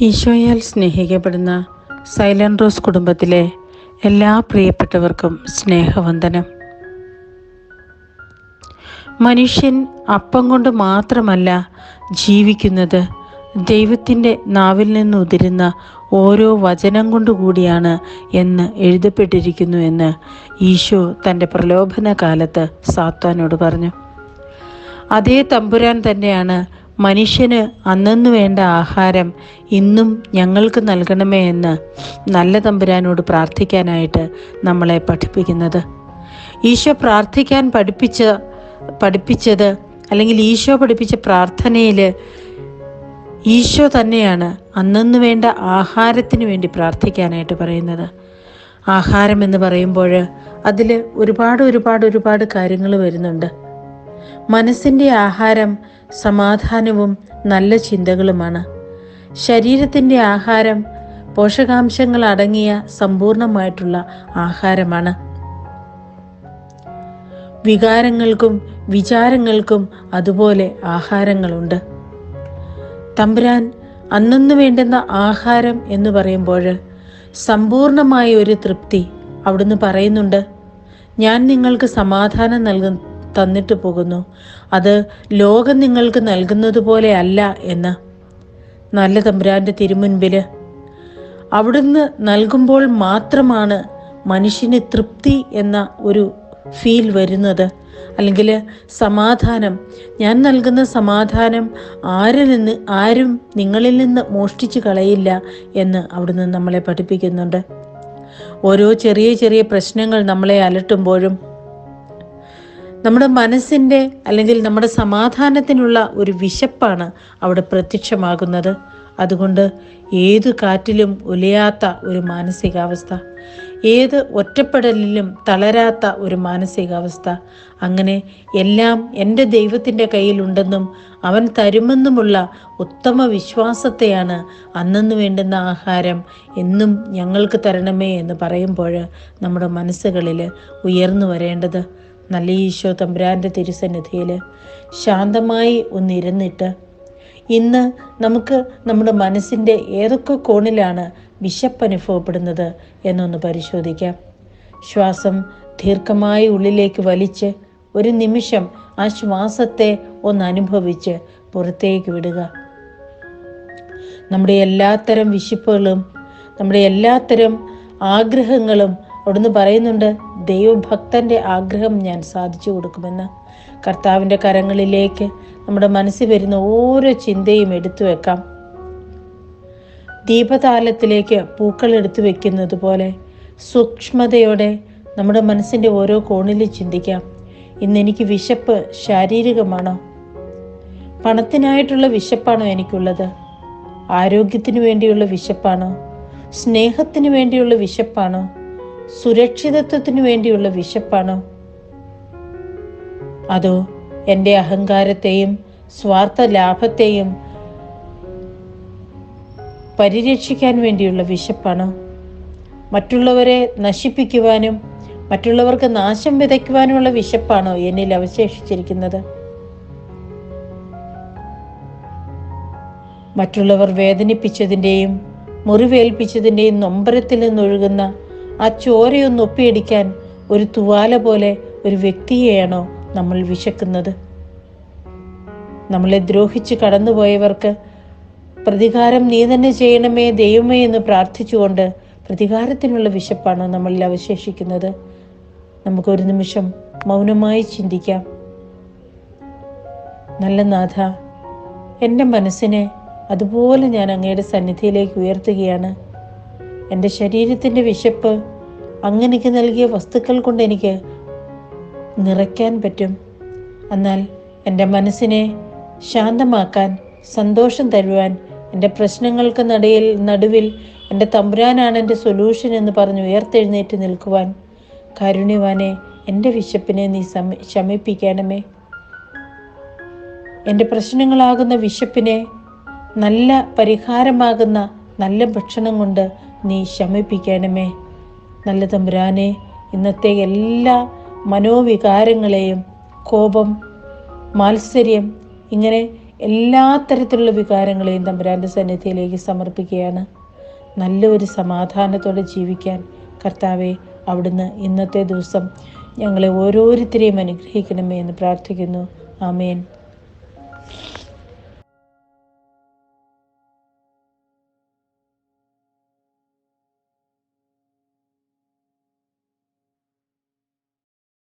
ഈശോയാൽ സ്നേഹിക്കപ്പെടുന്ന silent rose കുടുംബത്തിലെ എല്ലാ പ്രിയപ്പെട്ടവർക്കും സ്നേഹവന്ദനം. മനുഷ്യൻ അപ്പം കൊണ്ട് മാത്രമല്ല ജീവിക്കുന്നത് ദൈവത്തിന്റെ നാവിൽ നിന്ന് ഉതിരുന്ന ഓരോ വചനം കൊണ്ടുകൂടിയാണ് എന്ന് എഴുതപ്പെട്ടിരിക്കുന്നു എന്ന് ഈശോ തന്റെ പ്രലോഭന കാലത്ത് സാത്വാനോട് പറഞ്ഞു. അതേ തമ്പുരാൻ തന്നെയാണ് മനുഷ്യന് അന്നു വേണ്ട ആഹാരം ഇന്നും ഞങ്ങൾക്ക് നൽകണമേ എന്ന് നല്ല തമ്പുരാനോട് പ്രാർത്ഥിക്കാനായിട്ട് നമ്മളെ പഠിപ്പിക്കുന്നത്. ഈശോ പ്രാർത്ഥിക്കാൻ പഠിപ്പിച്ച പഠിപ്പിച്ചത് അല്ലെങ്കിൽ ഈശോ പഠിപ്പിച്ച പ്രാർത്ഥനയിൽ ഈശോ തന്നെയാണ് അന്നു വേണ്ട ആഹാരത്തിന് വേണ്ടി പ്രാർത്ഥിക്കാനായിട്ട് പറയുന്നത്. ആഹാരം എന്ന് പറയുമ്പോൾ അതിൽ ഒരുപാട് ഒരുപാട് ഒരുപാട് കാര്യങ്ങൾ വരുന്നുണ്ട്. മനസ്സിന്റെ ആഹാരം സമാധാനവും നല്ല ചിന്തകളുമാണ്. ശരീരത്തിന്റെ ആഹാരം പോഷകാംശങ്ങൾ അടങ്ങിയ സമ്പൂർണമായിട്ടുള്ള ആഹാരമാണ്. വികാരങ്ങൾക്കും വിചാരങ്ങൾക്കും അതുപോലെ ആഹാരങ്ങളുണ്ട്. തമ്പുരാൻ അന്നു വേണ്ടുന്ന ആഹാരം എന്ന് പറയുമ്പോൾ സമ്പൂർണമായ ഒരു തൃപ്തി അവിടുന്ന് പറയുന്നുണ്ട്. ഞാൻ നിങ്ങൾക്ക് സമാധാനം നൽകു തന്നിട്ട് പോകുന്നു. അത് ലോകം നിങ്ങൾക്ക് നൽകുന്നത് പോലെ അല്ല എന്ന്. നല്ല തമ്പുരാന്റെ തിരുമുൻപിൽ അവിടുന്ന് നൽകുമ്പോൾ മാത്രമാണ് മനുഷ്യന് തൃപ്തി എന്ന ഒരു ഫീൽ വരുന്നത്. അല്ലെങ്കിൽ സമാധാനം. ഞാൻ നൽകുന്ന സമാധാനം ആരിൽ നിന്ന് ആരും നിങ്ങളിൽ നിന്ന് മോഷ്ടിച്ചു കളയില്ല എന്ന് അവിടുന്ന് നമ്മളെ പഠിപ്പിക്കുന്നുണ്ട്. ഓരോ ചെറിയ ചെറിയ പ്രശ്നങ്ങൾ നമ്മളെ അലട്ടുമ്പോഴും നമ്മുടെ മനസ്സിന്റെ അല്ലെങ്കിൽ നമ്മുടെ സമാധാനത്തിനുള്ള ഒരു വിശപ്പാണ് അവിടെ പ്രത്യക്ഷമാകുന്നത്. അതുകൊണ്ട് ഏത് കാറ്റിലും ഉലയാത്ത ഒരു മാനസികാവസ്ഥ ഏത് ഒറ്റപ്പെടലിലും തളരാത്ത ഒരു മാനസികാവസ്ഥ അങ്ങനെ എല്ലാം എന്റെ ദൈവത്തിന്റെ കയ്യിലുണ്ടെന്നും അവൻ തരുമെന്നുമുള്ള ഉത്തമ വിശ്വാസത്തെയാണ് അന്നെന്ന് വേണ്ടുന്ന ആഹാരം എന്നും ഞങ്ങൾക്ക് തരണമേ എന്ന് പറയുമ്പോൾ നമ്മുടെ മനസ്സുകളിൽ ഉയർന്നു വരേണ്ടത്. നല്ല ഈശോ തമ്പുരാന്റെ തിരുസന്നിധിയിൽ ശാന്തമായി ഒന്നിരുന്നിട്ട് ഇന്ന് നമുക്ക് നമ്മുടെ മനസ്സിന്റെ ഏതൊക്കെ കോണിലാണ് വിശപ്പ് അനുഭവപ്പെടുന്നത് എന്നൊന്ന് പരിശോധിക്കാം. ശ്വാസം ദീർഘമായി ഉള്ളിലേക്ക് വലിച്ച് ഒരു നിമിഷം ആ ശ്വാസത്തെ ഒന്ന് അനുഭവിച്ച് പുറത്തേക്ക് വിടുക. നമ്മുടെ എല്ലാത്തരം വിശപ്പുകളും നമ്മുടെ എല്ലാത്തരം ആഗ്രഹങ്ങളും അവിടുന്ന് പറയുന്നുണ്ട് ദൈവഭക്തന്റെ ആഗ്രഹം ഞാൻ സാധിച്ചു കൊടുക്കുമെന്ന്. കർത്താവിന്റെ കരങ്ങളിലേക്ക് നമ്മുടെ മനസ്സിൽ വരുന്ന ഓരോ ചിന്തയും എടുത്തു വെക്കാം. ദീപതാലത്തിലേക്ക് പൂക്കൾ എടുത്തു വെക്കുന്നത് പോലെ സൂക്ഷ്മതയോടെ നമ്മുടെ മനസ്സിന്റെ ഓരോ കോണിലും ചിന്തിക്കാം. ഇന്ന് എനിക്ക് വിശപ്പ് ശാരീരികമാണോ? പണത്തിനായിട്ടുള്ള വിശപ്പാണോ എനിക്കുള്ളത്? ആരോഗ്യത്തിന് വേണ്ടിയുള്ള വിശപ്പാണോ? സ്നേഹത്തിന് വേണ്ടിയുള്ള വിശപ്പാണോ? സുരക്ഷിതത്വത്തിന് വേണ്ടിയുള്ള വിശപ്പാണോ? അതോ എന്റെ അഹങ്കാരത്തെയും സ്വാർത്ഥ ലാഭത്തെയും പരിരക്ഷിക്കാൻ വേണ്ടിയുള്ള വിശപ്പാണോ? മറ്റുള്ളവരെ നശിപ്പിക്കുവാനും മറ്റുള്ളവർക്ക് നാശം വിതയ്ക്കുവാനുമുള്ള വിശപ്പാണോ എന്നിൽ അവശേഷിച്ചിരിക്കുന്നത്? മറ്റുള്ളവർ വേദനിപ്പിച്ചതിന്റെയും മുറിവേൽപ്പിച്ചതിന്റെയും നൊമ്പരത്തിൽ നിന്നൊഴുകുന്ന ആ ചോരയൊന്ന് ഒപ്പിയടിക്കാൻ ഒരു തുവാല പോലെ ഒരു വ്യക്തിയെയാണോ നമ്മൾ വിശക്കുന്നത്? നമ്മളെ ദ്രോഹിച്ച് കടന്നുപോയവർക്ക് പ്രതികാരം നീ തന്നെ ചെയ്യണമേ ദൈവമേ എന്ന് പ്രാർത്ഥിച്ചുകൊണ്ട് പ്രതികാരത്തിനുള്ള വിശപ്പാണോ നമ്മളിൽ അവശേഷിക്കുന്നത്. നമുക്കൊരു നിമിഷം മൗനമായി ചിന്തിക്കാം. നല്ല നാഥ എന്റെ മനസ്സിനെ അതുപോലെ ഞാൻ അങ്ങയുടെ സന്നിധിയിലേക്ക് ഉയർത്തുകയാണ്. എന്റെ ശരീരത്തിന്റെ വിശപ്പ് അങ്ങനെക്ക് നൽകിയ വസ്തുക്കൾ കൊണ്ട് എനിക്ക് നിറയ്ക്കാൻ പറ്റും. എന്നാൽ എന്റെ മനസ്സിനെ ശാന്തമാക്കാൻ സന്തോഷം തരുവാൻ എന്റെ പ്രശ്നങ്ങൾക്ക് നടയിൽ നടുവിൽ എന്റെ തമ്പുരാനാണ് എന്റെ സൊല്യൂഷൻ എന്ന് പറഞ്ഞ് ഉയർത്തെഴുന്നേറ്റ് നിൽക്കുവാൻ കാരുണ്യവാനെ എന്റെ വിശപ്പിനെ നീ ശമിപ്പിക്കണമേ. എന്റെ പ്രശ്നങ്ങളാകുന്ന വിശപ്പിനെ നല്ല പരിഹാരമാകുന്ന നല്ല ഭക്ഷണം കൊണ്ട് നീ ശമിപ്പിക്കണമേ. നല്ല തമ്പുരാനെ ഇന്നത്തെ എല്ലാ മനോവികാരങ്ങളെയും കോപം മാത്സര്യം ഇങ്ങനെ എല്ലാ തരത്തിലുള്ള വികാരങ്ങളെയും തമ്പുരാന്റെ സന്നിധിയിലേക്ക് സമർപ്പിക്കുകയാണ്. നല്ലൊരു സമാധാനത്തോടെ ജീവിക്കാൻ കർത്താവെ അവിടുന്ന് ഇന്നത്തെ ദിവസം ഞങ്ങളെ ഓരോരുത്തരെയും അനുഗ്രഹിക്കണമേ എന്ന് പ്രാർത്ഥിക്കുന്നു. ആമേൻ.